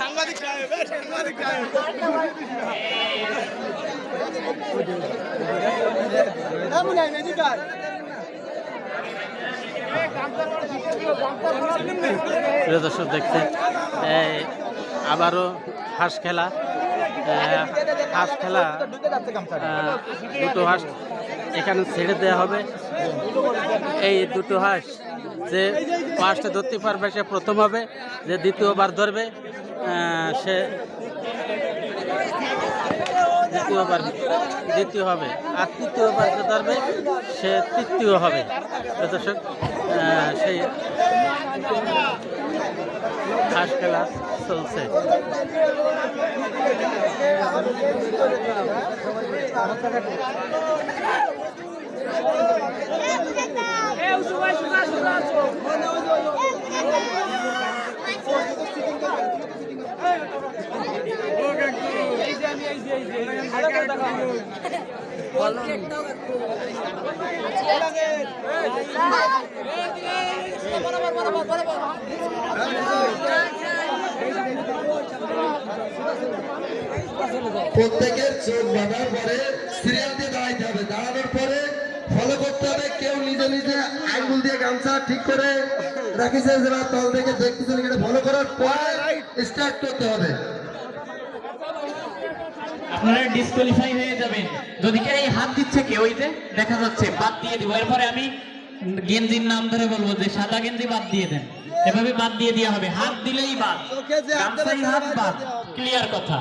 সাংবাদিক সাহেব সাংবাদিক। প্রিয় দর্শক, দেখছেন? আবারও হাঁস খেলা। হাঁস খেলা দুটো হাঁস এখানে ছেড়ে দেওয়া হবে। এই দুটো হাঁস যে ফার্স্টে ধরতে পারবে, সে প্রথম হবে, যে দ্বিতীয়বার ধরবে সে দ্বিতীয়বার দ্বিতীয় হবে, আর তৃতীয়বার যে ধরবে, সে তৃতীয় হবে। দর্শক সেই হাঁস খেলা চলছে। প্রত্যেকের চোখ বাঁধার পরে সিরিয়াল দিয়ে দাঁড়াইতে হবে দাঁড়ানোর পরে ফলো করতে হবে কেউ নিজে নিজে আঙ্গুল দিয়ে গামছা ঠিক করে রাখিছে যারা তল থেকে দেখতেছেন এটা ফলো করার পরে স্টার্ট করতে হবে। আপনারা ডিসকোয়ালিফাই হয়ে যাবেন। যদি কে এই হাত দিচ্ছে কেউ ওই যে দেখা যাচ্ছে বাদ দিয়ে দিব। এরপরে আমি গেঞ্জির নাম ধরে বলব যে সাদা গেঞ্জি বাদ দিয়ে দেন। এভাবে বাদ দিয়ে দেওয়া হবে। হাত দিলেই বাদ। গামছাই হাত বাদ। ক্লিয়ার কথা।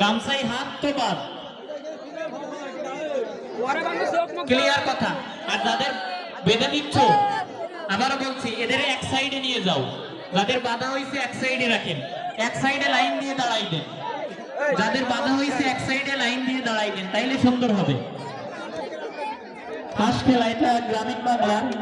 গামছাই হাত তো বাদ। ক্লিয়ার কথা। আর যাদের বেঁধে নিচ্ছ আবারও বলছি, এদের এক সাইডে নিয়ে যাও। যাদের বাধা হয়েছে এক সাইডে রাখেন। এক সাইডে লাইন দিয়ে দাঁড়াই দেন। যাদের বাধা হয়েছে এক সাইডে লাইন দিয়ে দাঁড়াই দেন, তাইলে সুন্দর হবে। ফার্স্ট খেলা এটা গ্রামীণ বাংলার